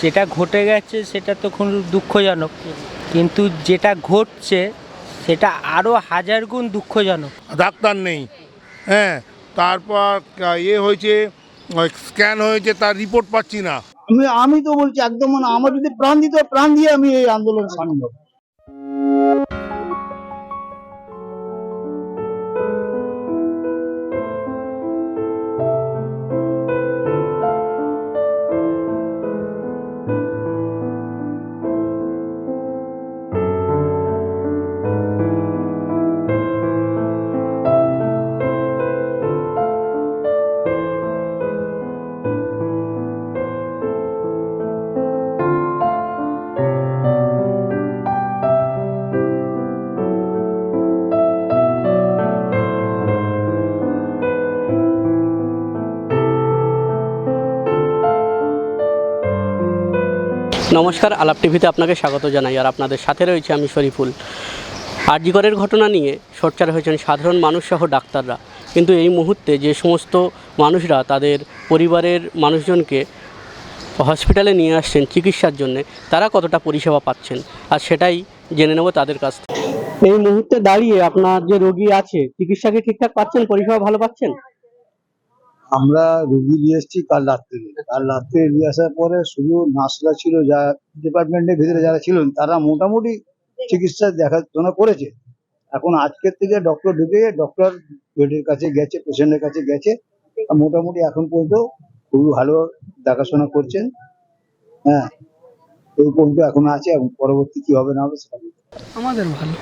যেটা ঘটে গেছে সেটা তো খুব দুঃখজনক। কিন্তু যেটা ঘটছে সেটা আরও হাজার গুণ দুঃখজনক। ডাক্তার নেই। হ্যাঁ তারপর ইয়ে হয়েছে স্ক্যান হয়েছে তার রিপোর্ট পাচ্ছি না। আমি আমি তো বলছি একদম মানে আমার যদি প্রাণ দিতে হয়, প্রাণ দিয়ে আমি এই আন্দোলন সামিল হব নমস্কার, আলাপ টিভিতে আপনাকে স্বাগত জানাই, আর আপনাদের সাথে রয়েছে আমি শরীফুল। আরজিকরের ঘটনা নিয়ে সোচ্চার হয়েছেন সাধারণ মানুষ সহ ডাক্তাররা। কিন্তু এই মুহূর্তে যে সমস্ত মানুষরা তাদের পরিবারের মানুষজনকে হসপিটালে নিয়ে আসছেন চিকিৎসার জন্য, তারা কতটা পরিষেবা পাচ্ছেন? আর সেটাই জেনে নেব তাদের কাছ থেকে। এই মুহূর্তে দাঁড়িয়ে আপনার যে রোগী আছে চিকিৎসাকে ঠিকঠাক পাচ্ছেন? পরিষেবা ভালো পাচ্ছেন? আমরা রুগী নিয়ে এসেছি কাল রাত্রে। কাল রাত্রে নিয়ে আসার পরে শুধু নার্সরা ছিল, যা ডিপার্টমেন্টের ভিতরে যারা ছিলেন, তারা মোটামুটি চিকিৎসা দেখাশোনা করেছে। এখন আজকের থেকে ডক্টর ঢুকে ডক্টর বেডের কাছে গেছে, পেশেন্টের কাছে গেছে। মোটামুটি এখন পর্যন্ত খুবই ভালো দেখাশোনা করছেন। হ্যাঁ এই পর্যন্ত এখন আছে এবং পরবর্তী কি হবে না হবে সেটা। আমাদের ভালো।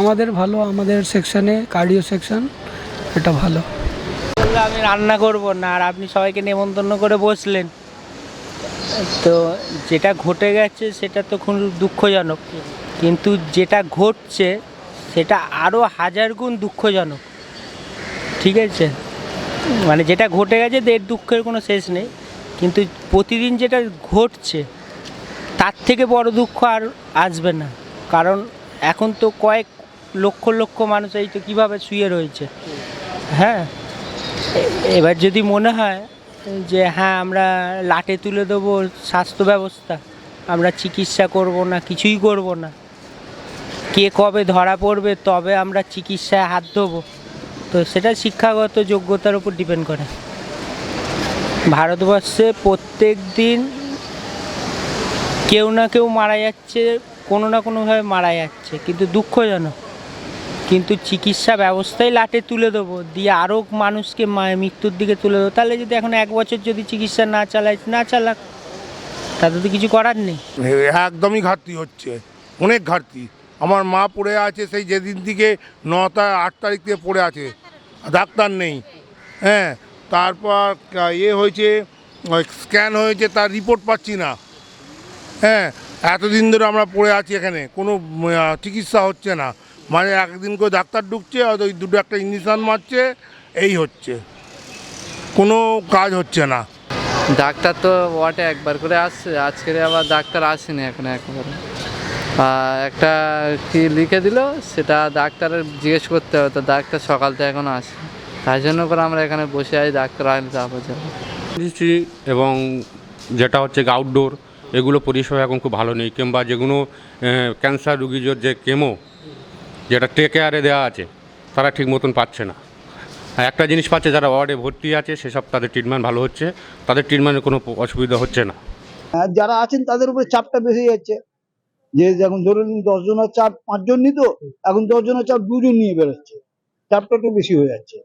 আমাদের ভালো, আমাদের সেকশনে কার্ডিও সেকশন এটা ভালো। বলল, আমি রান্না করব না। আর আপনি সবাইকে নেমন্তন্ন করে বসলেন। তো যেটা ঘটে গেছে সেটা তো খুব দুঃখজনক। কিন্তু যেটা ঘটছে সেটা আরও হাজার গুণ দুঃখজনক। ঠিক আছে? মানে যেটা ঘটে গেছে এর দুঃখের কোনো শেষ নেই। কিন্তু প্রতিদিন যেটা ঘটছে তার থেকে বড় দুঃখ আর আসবে না। কারণ এখন তো কয়েক লক্ষ লক্ষ মানুষ এই তো কীভাবে শুয়ে রয়েছে। হ্যাঁ? এবার যদি মনে হয় যে হ্যাঁ আমরা লাটে তুলে দেবো স্বাস্থ্য ব্যবস্থা, আমরা চিকিৎসা করব না, কিছুই করব না, কে কবে ধরা পড়বে, তবে আমরা চিকিৎসায় হাত দেবো তো সেটা শিক্ষাগত যোগ্যতার উপর ডিপেন্ড করে। ভারতবর্ষে প্রত্যেক দিন কেউ না কেউ মারা যাচ্ছে, কোনো না কোনোভাবে মারা যাচ্ছে, কিন্তু দুঃখজনক। কিন্তু চিকিৎসা ব্যবস্থাই লাটে তুলে দেবো, দিয়ে আরও মানুষকে মৃত্যুর দিকে তুলে দেবো। তাহলে যদি এখন এক বছর যদি চিকিৎসা না চালায় না চালাক, তাতে তো কিছু করার নেই। একদমই ঘাটতি হচ্ছে, অনেক ঘাটতি। আমার মা পড়ে আছে, সেই যেদিন থেকে ন আট তারিখ থেকে পড়ে আছে, ডাক্তার নেই। হ্যাঁ তারপর ইয়ে হয়েছে স্ক্যান হয়েছে, তার রিপোর্ট পাচ্ছি না। হ্যাঁ এতদিন ধরে আমরা পড়ে আছি এখানে, কোনো চিকিৎসা হচ্ছে না। মানে একদিন করে ডাক্তার ঢুকছে হয়তো ওই দুটো একটা ইঞ্জেকশন মারছে এই হচ্ছে। কোনো কাজ হচ্ছে না। ডাক্তার তো ওয়াটে একবার করে আসছে আজকে আবার ডাক্তার আসেনি এখন একবারে। একটা কি লিখে দিল সেটা ডাক্তারের জিজ্ঞেস করতে হবে তো ডাক্তার সকাল থেকে এখনও আসে। তাই জন্য করে আমরা এখানে বসে আছি ডাক্তার আসলে তারপর যাব। এবং যেটা হচ্ছে আউটডোর এগুলো পরিষেবা এখন খুব ভালো নেই কিংবা যেগুলো ক্যান্সার রুগীদের যে কেমো যেটা টেক কেয়ারে দেওয়া আছে তারা ঠিক মতন পাচ্ছে না। আর একটা জিনিস পাচ্ছে যারা ওয়ার্ডে ভর্তি আছে সেসব তাদের ট্রিটমেন্ট ভালো হচ্ছে তাদের ট্রিটমেন্টের কোনো অসুবিধা হচ্ছে না। আর যারা আছেন তাদের উপরে চাপটা বেশি যাচ্ছে। যে এখন ধরুন দশ জনের চাপ পাঁচজন নিত এখন দশ জনের চাপ দুজন নিয়ে বেরোচ্ছে। চাপটা একটু বেশি হয়ে যাচ্ছে।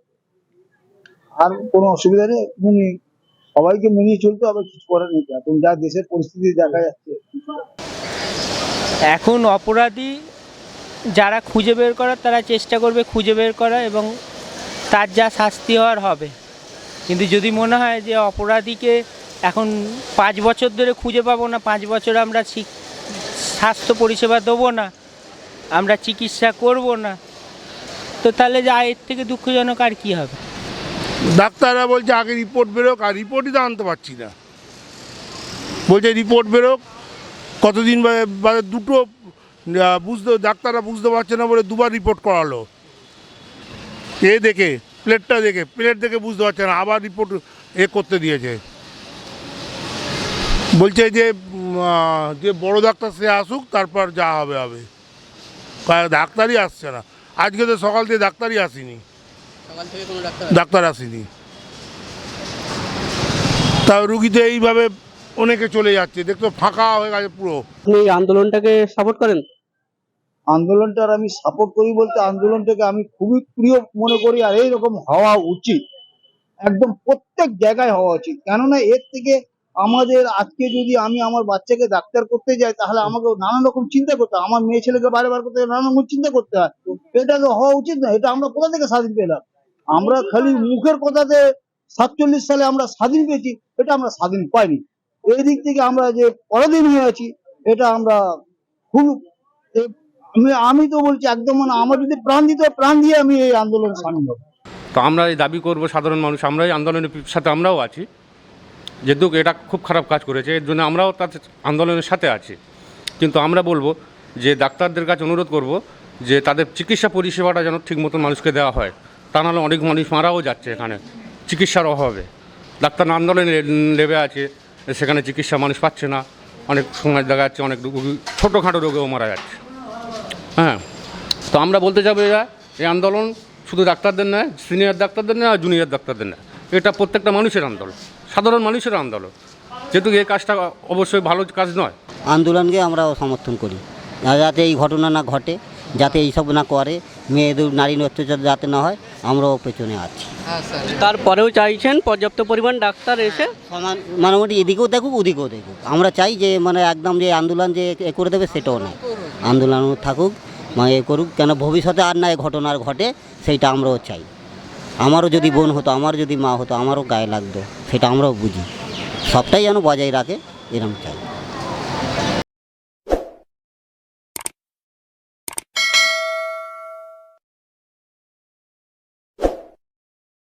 আর কোনো অসুবিধা নেই মুনি সবাইকে মেনিয়ে চলতে হবে কিছু করার নেই। এখন যা দেশের পরিস্থিতি দেখা যাচ্ছে। এখন অপরাধী যারা খুঁজে বের করার, তারা চেষ্টা করবে খুঁজে বের করা এবং তার যা শাস্তি হওয়ার হবে। কিন্তু যদি মনে হয় যে অপরাধীকে এখন পাঁচ বছর ধরে খুঁজে পাবো না, পাঁচ বছর আমরা স্বাস্থ্য পরিষেবা দেবো না, আমরা চিকিৎসা করব না, তো তাহলে যা এর থেকে দুঃখজনক আর কি হবে? ডাক্তাররা বলছে আগে রিপোর্ট বেরোক, আর রিপোর্টই তো আনতে পারছি না। বলছে রিপোর্ট বেরোক, কতদিন বাদে দুটো বুঝতে ডাক্তাররা বুঝতে পারছে না বলে দুবার রিপোর্ট করালো। এ দেখে প্লেটটা দেখে প্লেট দেখে বুঝতে পারছে না আবার রিপোর্ট এ করতে দিয়েছে। বলছে যে যে বড় ডাক্তার সে আসুক তারপর যা হবে হবে। ডাক্তারই আসছে না। আজকে তো সকাল থেকে ডাক্তারই আসেনি। সকাল থেকে কোনো ডাক্তার ডাক্তার আসেনি। তা রুগীতে এইভাবে অনেকে চলে যাচ্ছে। দেখতো ফাঁকা হয়ে গেছে পুরো। আপনি আন্দোলনটাকে সাপোর্ট করেন? আন্দোলনটার আমি সাপোর্ট করি বলতে আন্দোলনটাকে আমি খুবই প্রিয় মনে করি আর এইরকম হওয়া উচিত। একদম প্রত্যেক জায়গায় হওয়া উচিত। কেননা এর থেকে আমাদের আজকে যদি আমি আমার বাচ্চাকে ডাক্তার করতে যাই, তাহলে আমাকে নানান রকম চিন্তা করতে হয়। আমার মেয়ে ছেলেকে বারে বার করতে নানান রকম চিন্তা করতে হয়। এটা তো হওয়া উচিত না, এটা আমরা কোথা থেকে স্বাধীন পেলাম? আমরা খালি মুখের কথাতে সাতচল্লিশ সালে আমরা স্বাধীন পেয়েছি, এটা আমরা স্বাধীন পাইনি। এই দিক থেকে আমরা যে পরাধীন হয়ে আছি, এটা আমরা খুব আমি আমি তো বলছি একদম মানে আমার যদি প্রাণ দিতে, প্রাণ দিয়ে আমি এই আন্দোলন সামিল তো আমরা এই দাবি করব সাধারণ মানুষ আমরা এই আন্দোলনের সাথে আমরাও আছি। যেহেতু এটা খুব খারাপ কাজ করেছে, এর জন্য আমরাও তার আন্দোলনের সাথে আছি। কিন্তু আমরা বলব যে ডাক্তারদের কাছে অনুরোধ করব যে তাদের চিকিৎসা পরিষেবাটা যেন ঠিক মতন মানুষকে দেওয়া হয়। তা নাহলে অনেক মানুষ মারাও যাচ্ছে এখানে, চিকিৎসার অভাবে। ডাক্তার আন্দোলনে লেবে আছে, সেখানে চিকিৎসা মানুষ পাচ্ছে না। অনেক সময় দেখা যাচ্ছে অনেক রোগী, ছোটোখাটো রোগেও মারা যাচ্ছে। হ্যাঁ। তো আমরা বলতে যাব এরা এই আন্দোলন শুধু ডাক্তারদের নয় সিনিয়র ডাক্তারদের নয় আর জুনিয়র ডাক্তারদের নয়। এটা প্রত্যেকটা মানুষের আন্দোলন সাধারণ মানুষের আন্দোলন। যেহেতু এই কাজটা অবশ্যই ভালো কাজ নয়। আন্দোলনকে আমরা সমর্থন করি। যাতে এই ঘটনা না ঘটে যাতে এইসব না করে মেয়েদের নারী অত্যাচার যাতে না হয় আমরাও পেছনে আছি। হ্যাঁ তারপরেও চাইছেন পর্যাপ্ত পরিমাণ ডাক্তার এসে? সমান মোটামুটি এদিকেও দেখুক ওদিকেও দেখুক। আমরা চাই যে মানে একদম যে আন্দোলন যে এ করে দেবে সেটাও নয় আন্দোলন থাকুক বা এ করুক, কেন ভবিষ্যতে আর না এ ঘটনার ঘটে, সেইটা আমরাও চাই। আমারও যদি বোন হতো আমার যদি মা হতো, আমারও গায়ে লাগতো, সেটা আমরাও বুঝি। সবটাই যেন বজায় রাখে এরকম চাই।